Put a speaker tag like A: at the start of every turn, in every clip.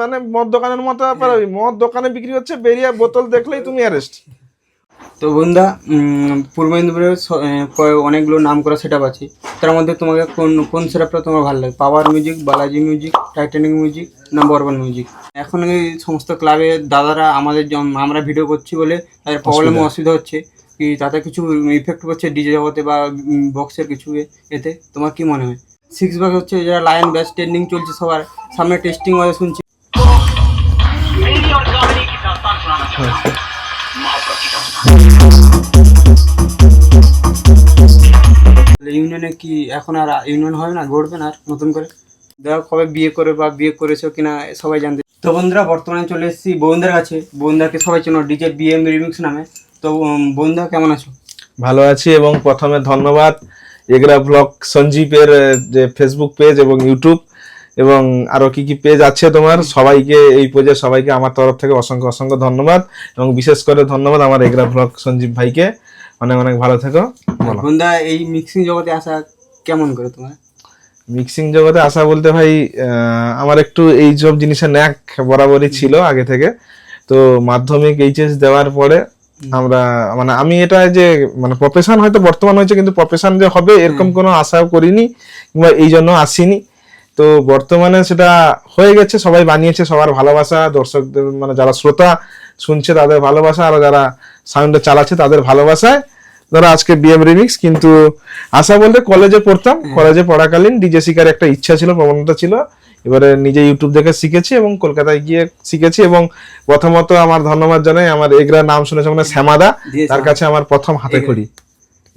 A: মানে মদ দোকানের মতো ব্যাপার ওই মদ দোকানে বিক্রি হচ্ছে বেরিয়ে বোতল দেখলেই তুমি অ্যারেস্ট
B: তো বন্ধুরা পূর্ব মেদিনীপুরের অনেকগুলো নাম করা সেট আছে। তার মধ্যে তোমাকে কোন কোন সেটআপটা তোমার ভালো লাগে? Power music Balaji music Titanic music না বর্বন মিউজিক এখন এই সমস্ত ক্লাবে দাদারা আমাদের আমরা ভিডিও করছি বলে তাদের প্রবলেম অসুবিধা হচ্ছে। কি তাতে কিছু ইফেক্ট করছে ডিজে জগতে বা বক্সের কিছু এতে? তোমার কি মনে হয়? সিক্স ব্যাগ হচ্ছে যারা লায়ন ব্যাস ট্রেন্ডিং চলছে সবার সামনে টেস্টিং হয়ে শুনছি। ইউনিয়নে কি এখন আর ইউনিয়ন হবে না? গড়বে না আর নতুন করে? দেখো কবে বিয়ে করে বা বিয়ে করেছ কিনা সবাই জানতে তো বন্ধুরা বর্তমানে চলে এসেছি বোনদের কাছে। বোনদাকে সবাই চেনো ডিজে বিএম রিমিক্স নামে। তো উম, কেমন আছো?
A: ভালো আছি এবং প্রথমে ধন্যবাদ। এগরা ব্লগ সঞ্জীবের যে ফেসবুক পেজ এবং ইউটিউব এবং আরও কি কি পেজ আছে তোমার সবাইকে এই পেজের সবাইকে আমার তরফ থেকে অসংখ্য অসংখ্য ধন্যবাদ এবং বিশেষ করে ধন্যবাদ আমার এগরা ব্লগ সঞ্জীব ভাইকে। অনেক অনেক ভালো থেকো।
B: বোনদা এই মিক্সিং জগতে আসা কেমন করে তোমার?
A: মিক্সিং জগতে আসা বলতে ভাই আমার একটু এই সব জিনিসের ন্যাক বরাবরই ছিল আগে থেকে। তো মাধ্যমিক এইচএস দেওয়ার পরে আমরা মানে আমি এটা যে মানে প্রফেশন হয়তো বর্তমান হয়েছে কিন্তু প্রফেশন যে হবে এরকম কোনো আশাও করিনি কিংবা এই জন্য আসিনি। তো বর্তমানে সেটা হয়ে গেছে সবাই বানিয়েছে সবার ভালোবাসা দর্শকদের মানে যারা শ্রোতা শুনছে তাদের ভালোবাসা আর যারা সাউন্ডে চালাচ্ছে তাদের ভালোবাসায়। ধরো আজকে বিএম রিমিক্স কিন্তু আশা বলতে কলেজে পড়তাম কলেজে পড়াকালীন ডিজে শিকার একটা ইচ্ছা ছিল প্রবণতা ছিল। এবারে নিজে ইউটিউব দেখে শিখেছি এবং কলকাতায় গিয়ে শিখেছি এবং প্রথমত আমার ধন্যবাদ জানাই আমার এগরা নাম শুনেছে মানে শ্যামাদা তার কাছে আমার প্রথম হাতে খড়ি।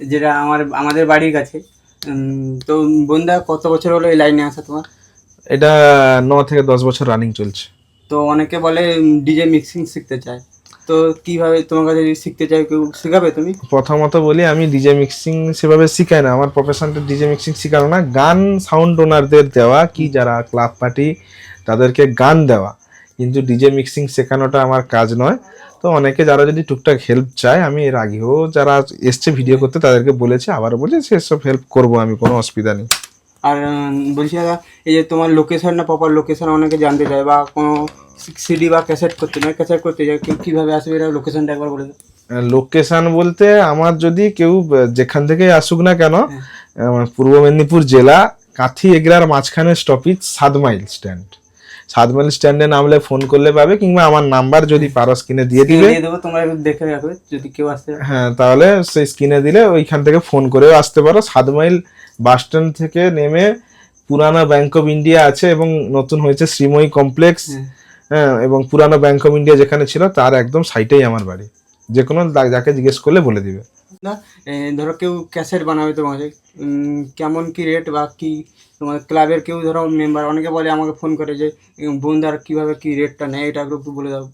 B: যেটা আমার আমাদের বাড়ির কাছে। তো বোনদা কত বছর হলো এই লাইনে আসা তোমার?
A: এটা ন থেকে দশ বছর রানিং চলছে।
B: তো অনেকে বলে ডিজে মিক্সিং শিখতে চায়। তো কীভাবে তোমার কাছে শিখতে চাই কেউ শেখাবে তুমি?
A: প্রথমত বলি আমি ডিজে মিক্সিং সেভাবে শিখাই না। আমার প্রফেশনটা ডিজে মিক্সিং শেখানো না। গান সাউন্ড ওনারদের দেওয়া কি যারা ক্লাব পার্টি তাদেরকে গান দেওয়া। কিন্তু ডিজে মিক্সিং শেখানোটা আমার কাজ নয়। তো অনেকে যারা যদি টুকটাক হেল্প চায় আমি এর আগেও যারা এসছে ভিডিও করতে তাদেরকে বলেছি আবারও বলছি সেসব হেল্প করব আমি কোনো অসুবিধা নেই।
B: আর বলছি দাদা এই যে তোমার লোকেশন না প্রপার লোকেশন অনেকে জানতে চায় বা কোনো সিডি বা ক্যাসেট করতে নয় ক্যাসেট করতে চায় কেউ কীভাবে আসবে এটা লোকেশনটা একবার বলে দাও।
A: লোকেশন বলতে আমার যদি কেউ যেখান থেকে আসুক না কেন পূর্ব মেদিনীপুর জেলা কাথি এগরার মাঝখানে স্টপিজ সাত মাইল স্ট্যান্ড সাত মাইল স্ট্যান্ডে নামলে ফোন করলে পাবে কিংবা আমার নাম্বার যদি পারো স্ক্রিনে দিয়ে দিবে।
B: দিয়ে দেবো তোমরা দেখে রাখবে যদি কেউ আসতে
A: হ্যাঁ তাহলে সেই স্ক্রিনে দিলে ওইখান থেকে ফোন করেও আসতে পারো। সাত মাইল বাস স্ট্যান্ড থেকে নেমে পুরানো ব্যাংক অফ ইন্ডিয়া আছে এবং নতুন হয়েছে শ্রীময়ী কমপ্লেক্স
B: হ্যাঁ।
A: হ্যাঁ এবং পুরানো ব্যাংক অফ ইন্ডিয়া যেখানে ছিল তার একদম সাইটেই আমার বাড়ি। যে কোনো যাকে জিজ্ঞেস করলে বলে দিবে।
B: না ধরো কেউ ক্যাসেট বানাবে উম, কেমন কি রেট বা কি তোমার ক্লাবের কেউ ধরো মেম্বার অনেকে বলে আমাকে ফোন করে যে উম, বোনদার কীভাবে কি রেটটা নেয়? এটা একটু বলে দাও।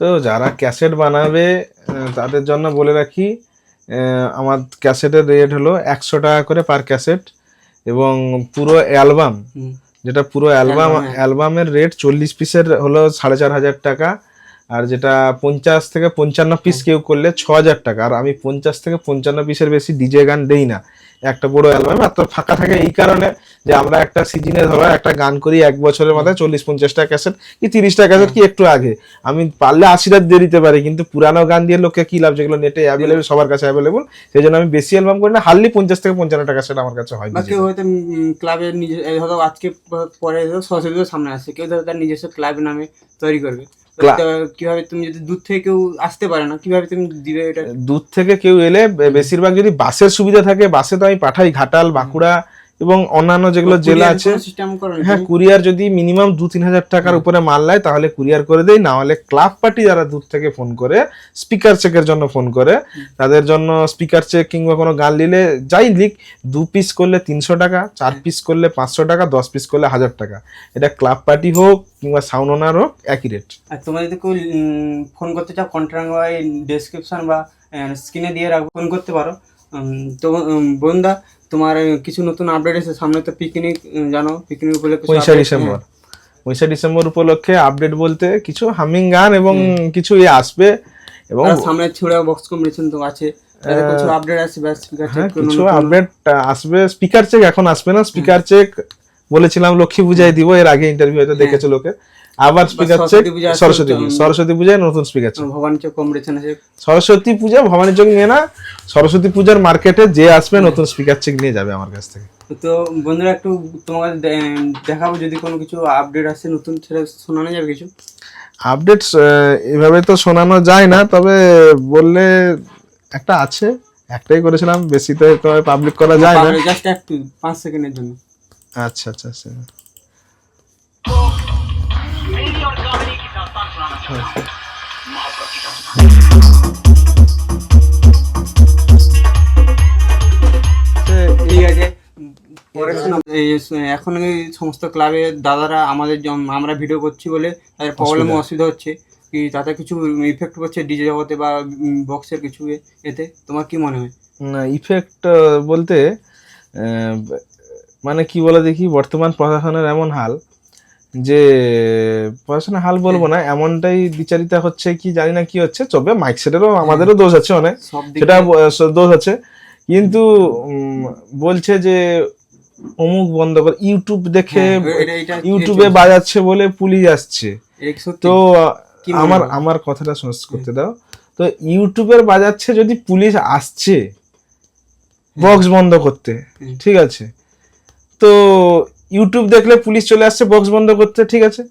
A: তো যারা ক্যাসেট বানাবে তাদের জন্য বলে রাখি আমার ক্যাসেটের রেট হলো একশো টাকা করে পার ক্যাসেট এবং পুরো অ্যালবাম যেটা পুরো অ্যালবাম
B: হ্যাঁ।
A: অ্যালবামের রেট চল্লিশ পিসের হলো সাড়ে চার হাজার টাকা। আর যেটা পঞ্চাশ থেকে পঞ্চান্ন পিস কেউ করলে ছ হাজার টাকা। আর আমি পঞ্চাশ থেকে পঞ্চান্ন পিসের বেশি ডিজে গান দেই না। একটা বড় অ্যালবাম আর তো ফাঁকা থাকে এই কারণে যে আমরা একটা সিজনে ধরো একটা গান করি এক বছরের মাথায় চল্লিশ পঞ্চাশটা ক্যাসেট কি তিরিশটা ক্যাসেট কি একটু আগে। আমি পারলে আশিটা দিয়ে দিতে পারি কিন্তু পুরানো গান দিয়ে লোককে কি লাভ? যেগুলো নেটে অ্যাভেলেবল সবার কাছে অ্যাভেলেবল সেই জন্য আমি বেশি অ্যালবাম করি না হারলি পঞ্চাশ থেকে পঞ্চান্নটা ক্যাসেট আমার কাছে হয়
B: কেউ হয়তো ক্লাবের নিজে আজকে পরে সরস্বতী সামনে আসছে কেউ ধরো তার নিজস্ব ক্লাব নামে তৈরি করবে। কীভাবে তুমি যদি দূর থেকে কেউ আসতে পারে না কীভাবে তুমি দিবে এটা?
A: দূর থেকে কেউ এলে বেশিরভাগ যদি বাসের সুবিধা থাকে বাসে তো আমি পাঠাই ঘাটাল বাঁকুড়া এবং অন্যান্য যেগুলো জেলা আছে হ্যাঁ কুরিয়ার যদি মিনিমাম দু তিন হাজার টাকার উপরে মাল নেয় তাহলে কুরিয়ার করে দেয় না হলে ক্লাব পার্টি যারা দূর থেকে ফোন করে স্পিকার চেকের জন্য ফোন করে তাদের জন্য স্পিকার চেক কিংবা কোনো গান নিলে যাই লিখ দু পিস করলে তিনশো টাকা চার পিস করলে পাঁচশো টাকা দশ পিস করলে হাজার টাকা। এটা ক্লাব পার্টি হোক কিংবা সাউন্ড ওনার হোক একই রেট
B: আর তোমরা যদি কেউ ফোন করতে চাও কন্ট্রাক্ট বা ডেসক্রিপশন বা স্ক্রিনে দিয়ে রাখো ফোন করতে পারো। তো উম, বন্ধুদা তোমার কিছু নতুন আপডেট এসে সামনে তো পিকনিক জানো পিকনিক উপলক্ষে
A: ডিসেম্বর।
B: হ্যাঁ।
A: পয়সা ডিসেম্বর উপলক্ষে আপডেট বলতে কিছু হামিং গান এবং কিছু ইয়ে আসবে এবং
B: সামনে ছুড়ে বক্স কম্পিটিশন তো আছে। তাতে কিছু আপডেট আসবে
A: হ্যাঁ কিছু আপডেট আসবে। স্পিকার চেক এখন আসবে না। স্পিকার চেক বলেছিলাম লক্ষ্মী পূজায় দিব এর আগে ইন্টারভিউ হয়তো দেখেছ লোকে। আবার স্পিকার চেক
B: সরস্বতী পূজা
A: সরস্বতী পূজায় নতুন speaker check
B: Bhabani Chak competition আছে
A: সরস্বতী পূজা ভবানী চক নিয়ে না সরস্বতী পূজার মার্কেটে যে আসবে নতুন স্পিকার চেক নিয়ে যাবে আমার কাছ থেকে।
B: তো বন্ধুরা একটু তোমাকে দেখাবো যদি কোনো কিছু আপডেট আসে নতুন সেটা শোনানো যাবে কিছু?
A: আপডেটস এভাবে তো শোনানো যায় না তবে বললে একটা আছে একটাই করেছিলাম বেশি তো পাবলিক করা যায় না।
B: জাস্ট একটু পাঁচ সেকেন্ডের জন্য।
A: আচ্ছা আচ্ছা আচ্ছা।
B: ঠিক আছে এখন এই সমস্ত ক্লাবে দাদারা আমাদের আমরা ভিডিও করছি বলে তাদের প্রবলেম অসুবিধা হচ্ছে কি তাতে কিছু ইফেক্ট করছে ডিজে জগতে বা বক্সের কিছু এতে তোমার কি মনে হয়
A: না ইফেক্ট বলতে মানে কি বলে দেখি, বর্তমান প্রশাসনের এমন হাল। যে প্রশাসনের হাল বলব না এমনটাই বিচারিতা হচ্ছে কি জানি না কি হচ্ছে তবে মাইক সেটেরও আমাদেরও দোষ আছে অনেক। সেটা দোষ আছে। কিন্তু বলছে যে অমুক বন্ধ করে ইউটিউব দেখে
B: হ্যাঁ,
A: ইউটিউবে বাজাচ্ছে বলে পুলিশ আসছে। তো আমার আমার কথাটা শেষ করতে দাও। তো ইউটিউবের বাজাচ্ছে যদি পুলিশ আসছে বক্স বন্ধ করতে ঠিক আছে? তো ইউটিউব দেখলে পুলিশ চলে আসছে বক্স বন্ধ করতে ঠিক আছে?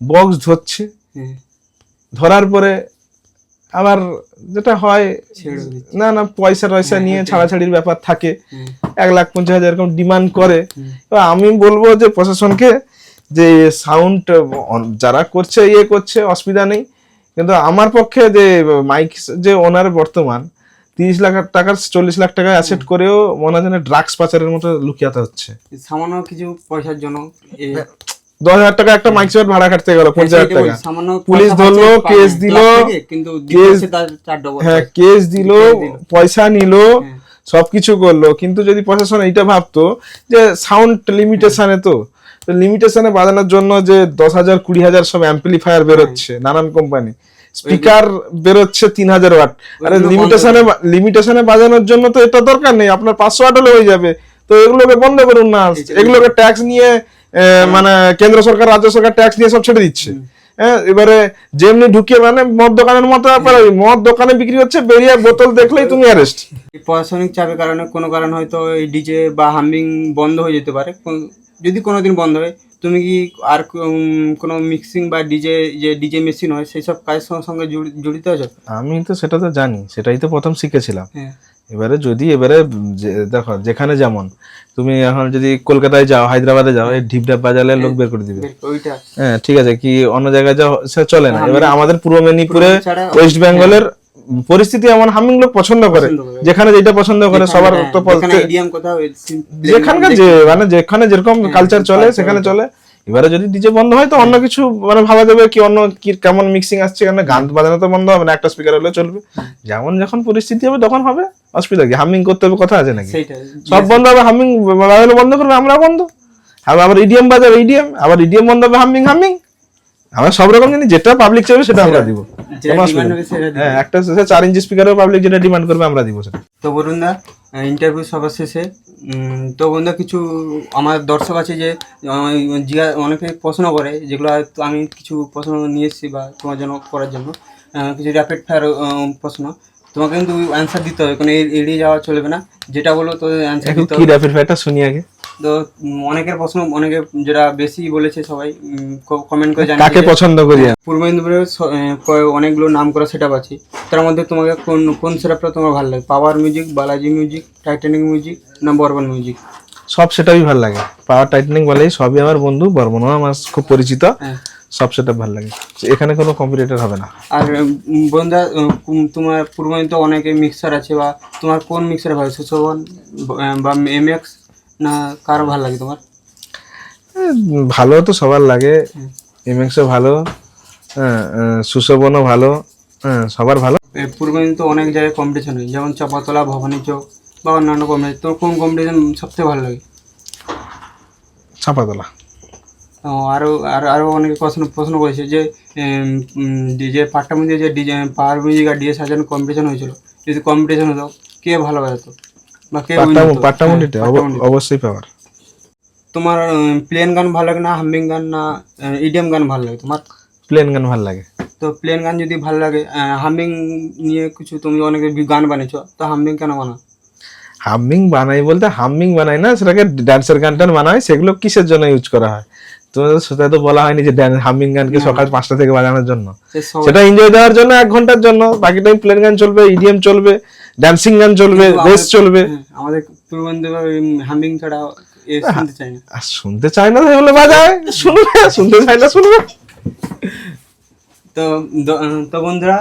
A: বক্স ধরছে।
B: হ্যাঁ,
A: ধরার পরে আবার যেটা হয় না না পয়সা টয়সা নিয়ে ছাড়াছাড়ির ব্যাপার থাকে।
B: হ্যাঁ,
A: এক লাখ পঞ্চাশ হাজার এরকম ডিমান্ড করে। আমি বলব যে প্রশাসনকে যে সাউন্ড যারা করছে ইয়ে করছে অসুবিধা নেই। কিন্তু আমার পক্ষে যে মাইক যে ওনার বর্তমান তিরিশ লাখ টাকার চল্লিশ লাখ টাকা অ্যাসেট করেও মনে হয় যেন ড্রাগস পাচারের মতো লুকিয়াতে হচ্ছে।
B: সামান্য কিছু পয়সার জন্য
A: দশ হাজার টাকা একটা মাইক সেট ভাড়া কাটতে গেল পঞ্চাশ হাজার টাকা। পুলিশ ধরলো, কেস দিল,
B: কিন্তু
A: কেস- হ্যাঁ কেস দিল পয়সা নিল
B: হ্যাঁ।
A: সবকিছু করল কিন্তু যদি প্রশাসন এইটা ভাবতো যে সাউন্ড লিমিটেশনে তো লিমিটেশনে বাজানোর জন্য যে দশ হাজার কুড়ি হাজার সব অ্যাম্পলিফায়ার বেরোচ্ছে নানান কোম্পানি স্পিকার বেরোচ্ছে তিন হাজার ওয়াট আরে লিমিটেশনে লিমিটেশনে বাজানোর জন্য তো এটা দরকার নেই। আপনার পাঁচশো ওয়াট হলে হয়ে যাবে। তো এগুলোকে বন্ধ করুন না। এগুলোকে ট্যাক্স নিয়ে মানে কেন্দ্র সরকার রাজ্য সরকার ট্যাক্স নিয়ে সব ছেড়ে দিচ্ছে। হ্যাঁ এবারে যেমনি ঢুকিয়ে মানে মদ দোকানের মতো ব্যাপার ওই মদ দোকানে বিক্রি হচ্ছে বেরিয়ে বোতল দেখলেই তুমি অ্যারেস্ট
B: প্রশাসনিক চাপের কারণে কোনো কারণ হয়তো এই ডিজে বা হামিং বন্ধ হয়ে যেতে পারে। যদি কোনোদিন বন্ধ হয় তুমি কি আর কোনো মিক্সিং বা ডিজে যে ডিজে মেশিন হয় সেই সব কাজের সঙ্গে জড়িত আছো?
A: আমি তো সেটা তো জানি সেটাই তো প্রথম শিখেছিলাম।
B: হ্যাঁ।
A: এবারে যদি এবারে দেখো যেখানে যেমন তুমি এখন যদি কলকাতায় যাও হায়দ্রাবাদে যাও এই ঢিপ ঢাপ বাজালে লোক বের করে দিবে। হ্যাঁ ঠিক আছে কি অন্য জায়গায় যাও সে চলে না। এবারে আমাদের পূর্ব মেদিনীপুরে ওয়েস্ট বেঙ্গলের পরিস্থিতি এমন হামিং লোক পছন্দ করে যেখানে যেটা পছন্দ করে সবার
B: হ্যাঁ,
A: তো যেখানকার যে মানে যেখানে যেরকম কালচার চলে সেখানে চলে। এবারে যদি ডিজে বন্ধ হয় তো অন্য কিছু মানে ভাবা যাবে কি অন্য কি কেমন মিক্সিং আসছে কেন গান বাজানো তো বন্ধ হবে না একটা স্পিকার হলে চলবে। যেমন যখন পরিস্থিতি হবে তখন হবে। অসুবিধা কি? হামিং করতে হবে কথা আছে নাকি? সব বন্ধ হবে হামিং বাজানো বন্ধ করবে আমরা বন্ধ। আবার আবার ইডিএম বাজাবে ইডিএম আবার ইডিএম বন্ধ হবে হামিং হামিং। আমরা সব রকম জানি যেটা পাবলিক চাইবে সেটা আমরা দিব। হ্যাঁ একটা সে চার ইঞ্চি স্পিকারও পাবলিক যেটা ডিমান্ড করবে আমরা দিব সেটা।
B: তো বলুন দা ইন্টারভিউ সবার শেষে তো বন্ধুরা কিছু আমার দর্শক আছে যে জিজ্ঞা- অনেকে প্রশ্ন করে যেগুলো আমি কিছু প্রশ্ন নিয়ে এসেছি বা তোমার জন্য করার জন্য কিছু র্যাপিড ফায়ার প্রশ্ন। তোমাকে কিন্তু অ্যান্সার দিতে হবে কোনো এড়িয়ে যাওয়া চলবে না। যেটা বলো তো অ্যান্সার দিতে
A: কি
B: হবে।
A: র্যাপিড ফায়ারটা শুনি আগে।
B: তো অনেকের প্রশ্ন অনেকে যেটা বেশি বলেছে সবাই কমেন্ট করে
A: জানি
B: কাকে
A: পছন্দ করি
B: পূর্ব মেদিনীপুরে স- আহ, অনেকগুলো নাম করা সেটআপ আছে। তার মধ্যে তোমাকে কোন কোন সেটআপটা তোমার ভালো লাগে? Power music Balaji music Titanic music না বর্বন মিউজিক
A: সব সেটাই ভালো লাগে। পাওয়ার টাইটানিক বলেই সবই আমার বন্ধু বর্মনও আমার খুব পরিচিত।
B: হ্যাঁ।
A: সব সেটা ভালো লাগে। এখানে কোনো কম্পিটিটর হবে না।
B: আর উম, বন্ধুরা তোমার পূর্ব মেদিনীতে অনেকে মিক্সার আছে বা তোমার কোন মিক্সার ভালো? সুশোভন বা এমএক্স না কার ভালো লাগে তোমার?
A: ভালো তো সবার লাগে। এমএক্সও ভালো হ্যাঁ সুশোভনও ভালো হ্যাঁ সবার ভালো।
B: পূর্ব মেদিনীতে অনেক জায়গায় কম্পিটিশন হয় যেমন চাপাতলা ভবানী চক বা অন্যান্য কম্পিটিশন তোর কোন কম্পিটিশন সবচেয়ে ভালো লাগে?
A: চাপাতলা।
B: ও, আরও আর আরও অনেকে প্রশ্ন প্রশ্ন করেছে যে ডিজে পাট্টা মধ্যে যে ডিজে পাওয়ার মিউজিক আর ডিজে সাজানো কম্পিটিশন হয়েছিল। যদি কম্পিটিশন হতো কে ভালো বাজাতো
A: পাট্টামুন্ডিতে
B: হ্যাঁ।
A: অবশ্যই পাওয়ার।
B: তোমার প্লেন গান ভালো লাগে না হামিং গান না ইডিএম গান ভালো লাগে তোমার?
A: প্লেন গান ভালো লাগে।
B: তো প্লেন গান যদি ভালো লাগে হামিং নিয়ে কিছু তুমি অনেক গান বানিয়েছো তো হামিং কেন বানাও
A: হামিং বানাই বলতে হামিং বানাই না সেটাকে ড্যান্সের গান টান বানাই সেগুলো কিসের জন্য ইউজ করা হয়? তো সেটা তো বলা হয়নি যে হামিং গানকে সকাল পাঁচটা থেকে বাজানোর জন্য। সেটা এনজয় দেওয়ার জন্য এক ঘণ্টার জন্য বাকি টাইম প্লেন গান চলবে ইডিএম চলবে। ডান্সিং গান চলবে বেস চলবে।
B: হ্যাঁ, আমাদের পূর্ব হামিং ছাড়া শুনতে চাই না।
A: শুনতে চায় না তাই বলে বাজায়। শুনবে শুনতে চায় না শুনবে।
B: তো তো বন্ধুরা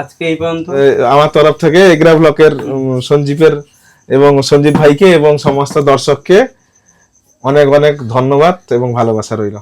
B: আজকে এই পর্যন্ত।
A: আমার তরফ থেকে এগ্রা ব্লকের সঞ্জীবের এবং সঞ্জীব ভাইকে এবং সমস্ত দর্শককে অনেক অনেক ধন্যবাদ এবং ভালোবাসা রইল।